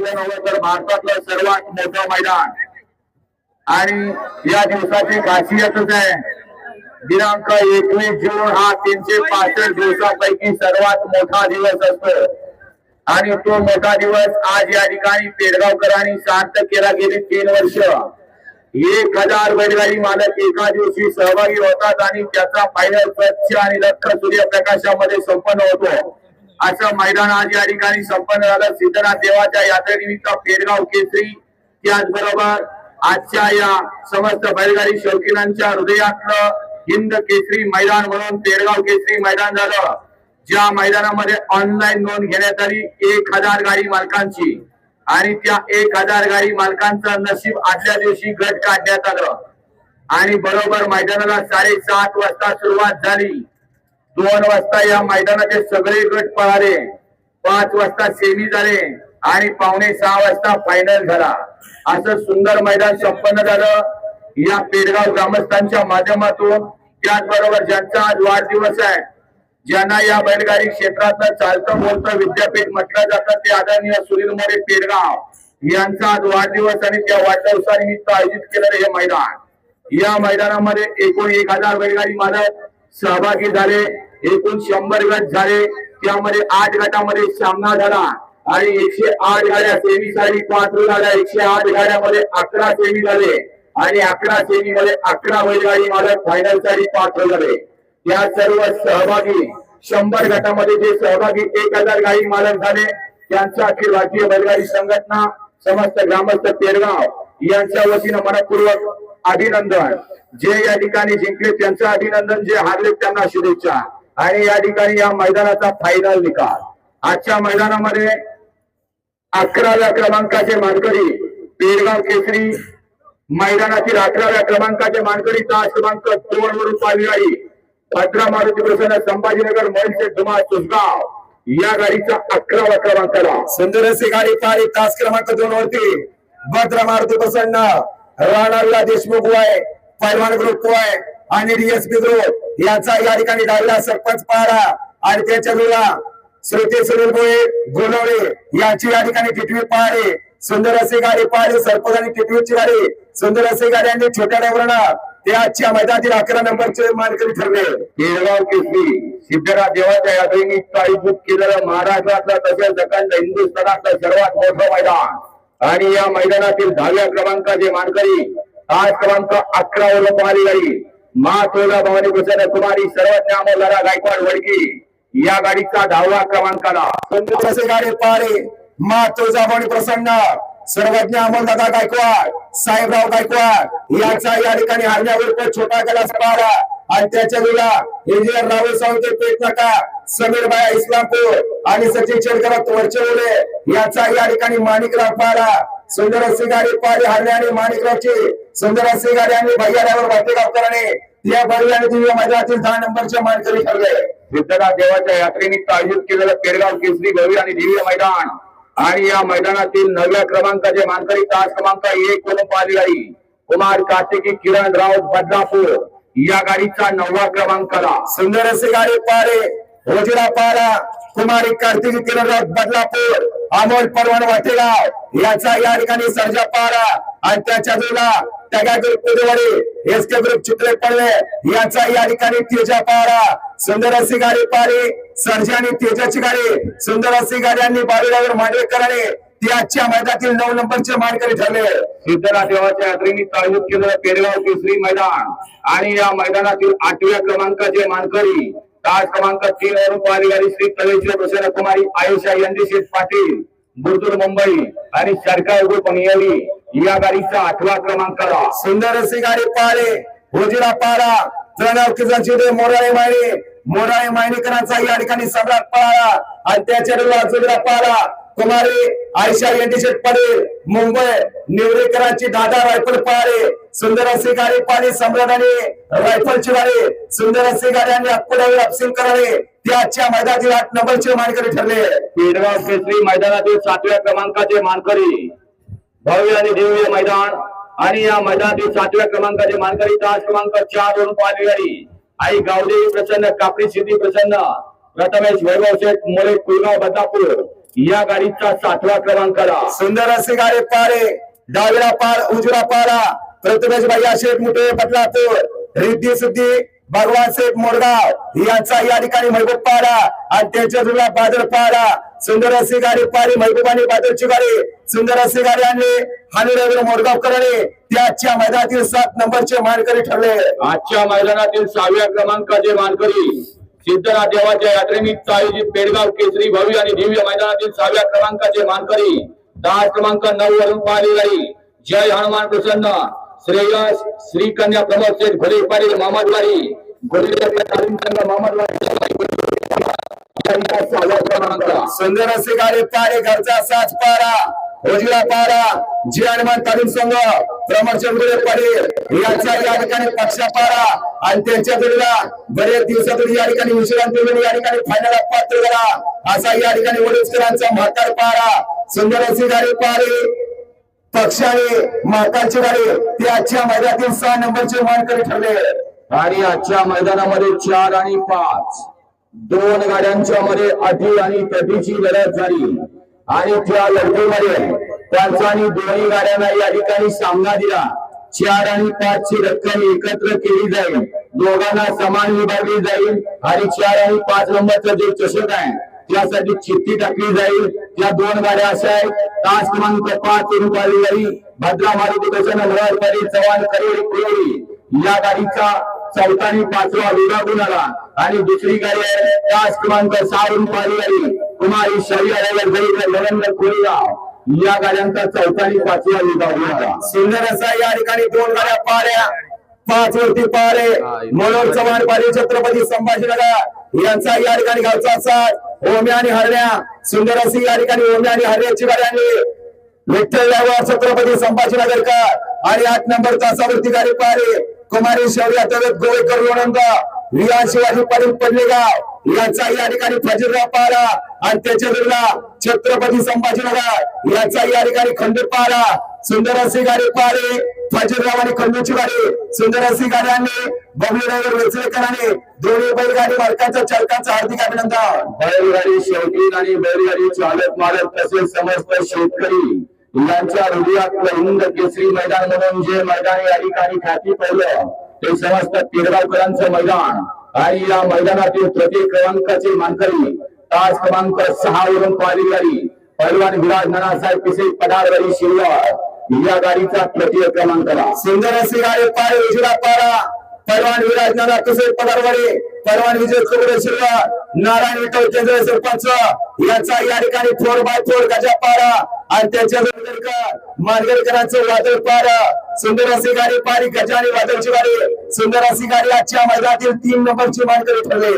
भारतातलं नव्हे तर भारतातलं सर्वात मोठं मैदान. आणि या दिवसाची खासियतच आहे दिनांक एकवीस जून हा तीनशे पासष्ट दिवसापैकी सर्वात मोठा दिवस असतो. आणि तो मोठा दिवस आज या ठिकाणी पेडगावकरांनी शांत केला गेली तीन वर्ष. एक हजार बैलगाडी मालक एका दिवशी सहभागी होतात आणि त्याचा फायनल स्वच्छ आणि लख सूर्यप्रकाशामध्ये संपन्न होतो. असं मैदान आज या ठिकाणी संपन्न झालं. सिद्धनाथ देवाच्या यात्रेनिमित्त पेडगाव केसरी त्याचबरोबर आजच्या या समस्त बैलगाडी शौकीनांच्या हृदयातलं हिंद केसरी मैदान म्हणून पेरगाव केसरी मैदान झालं. ज्या मैदानामध्ये ऑनलाईन नोंद घेण्यात आली एक हजार गाडी मालकांची आणि त्या एक हजार गाडी मालकांचं नशीब आदल्या दिवशी गट काढण्यात आलं. आणि बरोबर मैदानाला साडेसात वाजता सुरुवात झाली. दोन वाजता या मैदानाचे सगळे गट पळाले. पाच वाजता सेमी झाले आणि पावणे सहा वाजता फायनल झाला. असं सुंदर मैदान संपन्न झालं. या पेडगाव ग्रामस्थांच्या माध्यमातून त्याचबरोबर ज्यांचा आज वाढदिवस आहे ज्यांना या बैलगाडी क्षेत्रातलं चालतं बोलतं विद्यापीठ म्हटलं जातं ते आदरणीय सुनील मोरे पेडगाव यांचा आज वाढदिवस आणि त्या वाढदिवसानिमित्त आयोजित केलेलं हे मैदान. या मैदानामध्ये एकूण एक हजार बैलगाडी मालक सहभागी झाले एकूण शंभर गट झाले त्यामध्ये आठ गटामध्ये सामना झाला. आणि एकशे आठ गाड्या सेमीसाठी पात्र झाल्या एकशे आठ गाड्यामध्ये अकरा सेमी झाले. आणि अकरा सेमी मध्ये अकरा बैलगाडी मालक फायनलसाठी पात्र झाले या सर्व सहभागी शंभर गटामध्ये जे सहभागी एक हजार गाडी मालक झाले त्यांचा अखिल भारतीय बैलगाडी संघटना समस्त ग्रामस्थ पेरगाव यांच्या वतीनं मनपूर्वक अभिनंदन. जे या ठिकाणी जिंकले त्यांचं अभिनंदन जे हारले त्यांना शुभेच्छा. आणि या ठिकाणी या मैदानाचा फायनल निकाल. आजच्या मैदानामध्ये अकराव्या क्रमांकाचे मानकरी पेरगाव केसरी मैदानातील अकराव्या क्रमांकाचे मानकरी तास क्रमांक दोन वरून पाहिली गाडी भद्रा मारुती प्रसन्न संभाजीनगर मोहिते धुमा चुसगाव या गाडीचा अकरावा क्रमांक आला सुंदर अशी गाडी पाहिली तास क्रमांक दोन वरती. भद्र मारुती प्रसन्न राणाला देशमुख आहे पैलवान ग्रुप आहे आणि डीएसपी ग्रुप याचा या ठिकाणी डावला सरपंच पहारा. आणि त्याच्या जुळा श्रोते सुनील गोळे गोलवडे यांची या ठिकाणी टिटवी पहारे सुंदर असे गाडी पाहिली सरपंच आणि टिटवीची गाडी. सुंदर असे गाडी आणि छोट्या ड्रायव्हरना ते आजच्या मैदानातील अकरा नंबरचे मानकरी ठरले. केळगाव केसरी सिद्धराज देवाच्या यात्रेनिमित्त आयोजित केलेला महाराष्ट्रातला तसेच अखंड हिंदुस्थानातलं सर्वात मोठं मैदान. आणि या मैदानातील दहाव्या क्रमांकाचे मानकरी आज क्रमांक अकरा ओला कुमारी गाडी मा तोला भवानी प्रसन्न कुमारी सर्वज्ञ अमोलरा गायकवाड वडकी. या गाडीचा दहावा क्रमांक आला सुंदर असे गाडी पारे मा तुळजाभवानी प्रसन्न सर्वज्ञ अमोलदादा गायकवाड साहेबराव गायकवाड. याचा या ठिकाणी हरण्यावर छोटा गलास पारा. आणि त्याच्या विला इंजिनियर राहुल सावंत पेट नका. समीर बाया इस्लामपूर आणि सचिन शेडकर वरचे याचा या ठिकाणी माणिकराव पारा सुंदर गाडी पारी हरणे आणि माणिकरावची सुंदर गाडी आणि भैयारावर भाटेगावकरांनी या बळी आणि दिव्य मैदानातील दहा मानकरी ठरले. सिद्धनाथ देवाच्या यात्रेनिमित्त आयोजित केलेलं पेरगाव केसरी आणि दिव्य मैदान. आणि या मैदानातील नवव्या क्रमांकाचे मानकरी तास क्रमांक एक पाहिली गाडी कुमार कार्तिकी किरण राऊत बदलापूर. या गाडीचा नववा क्रमांक आला सुंदर असे गाडी पारे पारा कुमारी कार्तिकी किरण बदलापूर अमोल परवान वाटेगाव याचा या ठिकाणी सर्जा पारा आणि त्याच्या जोडा group Kudewadi S K group चित्रे पडवे याचा या ठिकाणी तेजा पारा सुंदर अशी गाडी पारी सर्जा आणि तेजाची गाडी सुंदर अशी गाडी आणि बाबीरावर मांडवेकरांनी आजच्या मैदानातील नऊ नंबरचे मानकरी ठरले. सिद्धनाथ देवाच्या यात्रेनिमित्त आयोजित केलेलं पेरेगाव केसरी मैदान. आणि या मैदानातील आठव्या क्रमांकाचे मानकरी तास क्रमांक तीन वरून पदाधिकारी श्री कलेश्वर प्रसन्न कुमारी आयुषा यांदी पाटील बुरदूर मुंबई आणि सरकार ग्रुप नियरी या गाडीचा आठवा क्रमांक सुंदर अशी गाडी पारे होजिरा पारा जळगाव किसन शिदे मोराळे मायने. मोराळे मायनेकरांचा या ठिकाणी सम्राट पाळा आणि त्याच्या जुजरा पारा कुमारी आयशा यांची पडेल मुंबई निवरेकरांची दादा रायफल पारे सुंदर असे गाडी पाणी सम्राट आणि रायफलची गाडी सुंदर असे गाडी आणि अकोल्यावर अपसिंग करावे. ते आजच्या मैदानातील आठ नंबरचे मानकरी ठरले. पेडगाव केसरी मैदानातील सातव्या क्रमांकाचे मानकरी. भव्य आणि दिव्य मैदान. आणि या मैदानातील सातव्या क्रमांकाचे मानकरी तास क्रमांक चार वरून पाहिली गाडी आई गावदेवी प्रसन्न कापडी सिद्धी प्रसन्न प्रथमेश वैभव शेठ मोरे कुलगाव बदलापूर या गाडीचा सातवा क्रमांकाला सुंदर असे गाडी पारे डावीला पार उजवा पारा. प्रथमेश भैया शेठ मुठे बदलापूर रिद्धी सिद्धी भगवान शेठ मोरगाव यांचा या ठिकाणी महबूब पारा. आणि त्यांच्या जुळा बादल पारा. सुंदर अशी गाडी पारी महबूब आणि बादलची गाडी. सुंदर अशी गाडी आणली. हानी मोरगाव करणे त्याच्या मैदानातील सात नंबरचे मानकरी ठरले. आजच्या मैदानातील सहाव्या क्रमांकाचे मानकरी सिद्धनाथ देवाच्या यात्रेनिमित्त आयोजित पेडगाव केसरी भव्य आणि दिव्य मैदानातील सहाव्या क्रमांकाचे मानकरी दहा क्रमांक नऊ वरून पाहिले गाडी जय हनुमान प्रसन्न. श्रेयस श्री कन्या प्रमोद शेठ घोडे पाटील मामादवाडी गोरेगाव तालीम असे गाडी पारे घरचा साच पारा उजव्या पारा जी हनुमान तालीम संघ प्रमोदचंद्र पाटील यांचा या ठिकाणी पक्षा पारा. आणि त्यांच्या जोडीला बरेच दिवसातून या ठिकाणी विश्रांती घेऊन या ठिकाणी फायनल पात्र झाला. असा या ठिकाणी वडीलकरांचा म्हातार पारा. सुंदर अशी गाडी पारे. पक्षाने म्हातारची गाडी ते आजच्या मैदानातील सहा नंबरचे मानकरी ठरले. आणि आजच्या मैदानामध्ये चार आणि पाच. दोन गाड्यांच्या मध्ये आधी आणि कधीची लढत झाली. आणि त्या लढतीमध्ये त्यांचा आणि दोन्ही गाड्यांना या ठिकाणी सामना दिला. चार आणि पाच ची रक्कम एकत्र केली जाईल. दोघांना समान विभागली जाईल. आणि चार आणि पाच नंबरचा जो चषक आहे त्यासाठी चिठ्ठी टाकली जाईल. त्या दोन गाड्या अशा आहेत. तास क्रमांक पाच रुपयाली जाईल. भद्रा मारुती प्रसन्न मुरारवाडी चव्हाण करेड कुरोडी या गाडीचा चौथा आणि पाचवा विभागून आला. आणि दुसरी गाडी आहे तास क्रमांक सहा रुपयाली जाईल. कुमारी शरीर नरेंद्र कोळीगाव. या गाड्यांचा चौथा आणि पाचवा विभाग आला सुंदर असा या ठिकाणी दोन गाड्या पाऱ्या पाच वरती पारे मनोहर चव्हाण पारी छत्रपती संभाजीनगर. यांचा या ठिकाणी गावचा साथ ओम्या आणि हरण्या. सुंदर अशी या ठिकाणी ओम्या आणि हरण्याची गाड्यांनी विठ्ठल यावर छत्रपती संभाजीनगरकर. आणि आठ नंबर तासावरती गाडी पारे कुमारी शौर्य तवेत गोवेकर लोणंद. रिया शिवाजी पाटील पडलेगाव यांचा या ठिकाणी फजीरराव पारा आणि त्याच्या जोडीला छत्रपती संभाजीनगर. यांचा या ठिकाणी खंडूर पारा सुंदर गाडे पारे फजीरराव आणि खंडूची गाडी. सुंदर अशी बबलीनगर आणली वेचलेकरांनी दोन्ही बैलगाडी मालकांचा चालकाचं हार्दिक अभिनंदन. बैलगाडी शौकीन आणि बैलगाडी चालक मालक तसेच समस्त शेतकरी यांच्या हृदयात हिंद केसरी मैदान म्हणून जे मैदान या ठिकाणी ख्याती पावलं ते समस्त पेडगावकरांचं मैदान. आणि या मैदानातील तृतीय क्रमांकाचे मानकरी तास क्रमांक सहा वरून पाहिली गाडी पैलवान विराज नानासाहेब पिसे पदारवाडी शिरवाड या गाडीचा तृतीय क्रमांकाला सुंदर असे गाडी पारे उजडा पारा. परवान विराज नाना पिसे पदारवाडी परवान विजय कुबडे शिरवा नारायण विठ्ठल चंद्र सरपंच. यांचा या ठिकाणी फोर बाय फोर गजा पारा. आणि त्याच्यानंतर का मांडगरकरांचं वादळ पारा सुंदर अशी गाडी पारी गजा आणि वादळची गाडी सुंदर अशी गाडी आजच्या मैदानातील तीन नंबरची मांडकरी ठरले.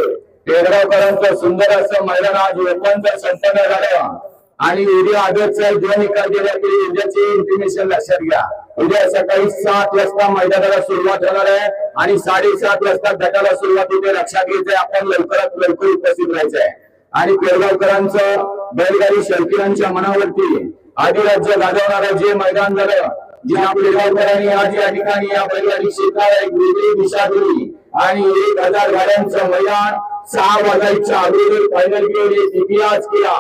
टेगरावकरांचं सुंदर असं मैदान आज ओपनचं संपन्न झालं. आणि उद्या आजच दोन निकाल दिल्यापूर्वी उद्याची इन्फॉर्मेशन लक्षात घ्या. उद्या सकाळी सात वाजता मैदानाला सुरुवात होणार आहे आणि साडेसात वाजता गटाला सुरुवात होते लक्षात घ्यायचंय. आपण लवकरात लवकर उपस्थित राहायचंय. आणि पेडगावकरांचं बैलगाडी शर्किरांच्या मनावरती आदिराज्य गाजवणारं जे मैदान झालं ज्या पेडगावकरांनी आज या ठिकाणी या बैलगाडी क्षेत्राला एक वेगळी दिशा दिली. आणि एक हजार गाड्यांचं मैदान सहा वाजायच्या अगोदर फायनल घेऊन एक इतिहास केला.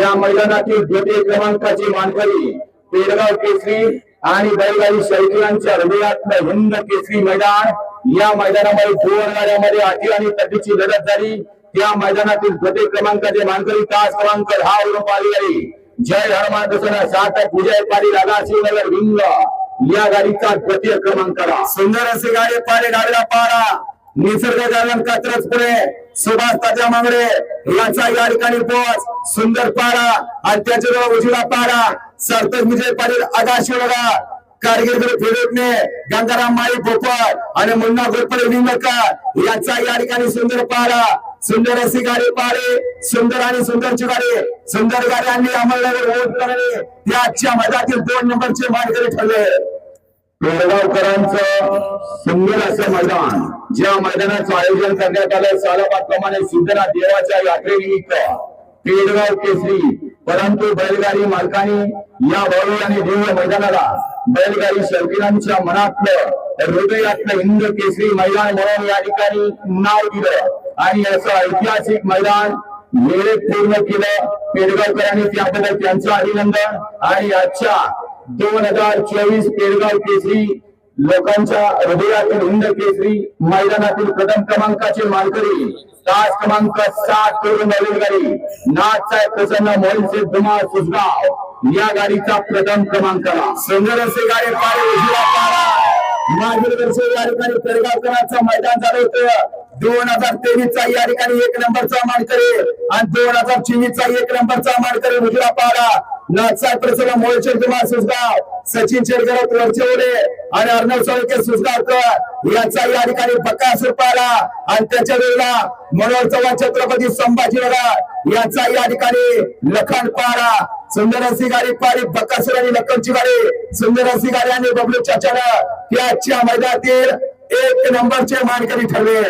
या मैदानातील द्वितीय क्रमांकाची मानकरी पेडगाव केसरी आणि बैलगाडी शौकीयांच्या हृदयातलं हिंद केसरी मैदान या मैदानामध्ये दोन गाड्यामध्ये अटी आणि तटीची लढत झाली. त्या मैदानातील द्वितीय क्रमांकाचे मानकरी तास क्रमांक दहा वरून आली गेली जय हनुमान सात विजय पाटील आगाशिवनगर रिंग या गाडीचा द्वितीय क्रमांक सुंदर असे गाडी पारे डावीला पारा. निसर्ग जालन कात्रज पुढे. सुभाष ताजा मांगडे यांचा या ठिकाणी पोच सुंदर पारा. आणि त्याच्याजवळ उजवा पारा. सरतज विजय पाटील आगाशी बघा कारगिल फिरोटने गंगाराम माळी पोपट आणि मुन्ना गोपळे विंगकर यांचा या ठिकाणी सुंदर पारा. सुंदर अशी गाडी पारे. सुंदर आणि सुंदरची गाडी. सुंदर गाड्यांनी आणली वोट करणे ते आजच्या मधातील दोन नंबरचे मानकरी ठरले. पेडगावकरांचं सुंदर असं मैदान. ज्या मैदानाचं आयोजन करण्यात आलं सालाबाद प्रमाणे सिद्धनाथ देवाच्या यात्रेनिमित्त. पेडगाव केसरी. परंतु बैलगाडी मालकांनी या भव्य आणि दिव्य मैदानाला बैलगाडी शौकीनांच्या मनातलं हृदयातलं हिंद केसरी मैदान म्हणून या ठिकाणी नाव दिलं. आणि असं ऐतिहासिक मैदान वेळेत पूर्ण केलं. पेडगावकरांनी त्याबद्दल त्यांचं अभिनंदन. आणि आजच्या दोन हजार चोवीस पेडगाव केसरी लोकांच्या हृदयातील हिंद केसरी मैदानातील प्रथम क्रमांकाचे मानकरी तास क्रमांक सात करून नवीन गाडी नाथसाहेब प्रसन्न मोहिल धुमाळ सुसगाव या गाडीचा प्रथम क्रमांक. आला. सुंदर असे गाडी पारे उजवा पारा. मागील वर्षी या ठिकाणी पेडगावकरांचं मैदान झालं होतं. दोन हजार तेवीस चा या ठिकाणी एक नंबरचा मानकरी आणि दोन हजार चोवीस चा एक नंबरचा मानकरी उजवा पारा. नाथसाहेब प्रसन्न मोळशेर कुमार सुसगाव सचिन शेरगराव वरचेवडे आणि अर्णव सोळके सुसगावकर याचा या ठिकाणी बकासूर पारा आणि त्याच्या वेळेला मनोहर चव्हाण छत्रपती संभाजीनगर यांचा याचा या ठिकाणी लखन पारा सुंदर अशी गाडी पारी बकासूर आणि लखनची गाडी. सुंदर गाडी आणि बबलू चाचानं या आजच्या मैदानातील एक नंबरचे मानकरी ठरले.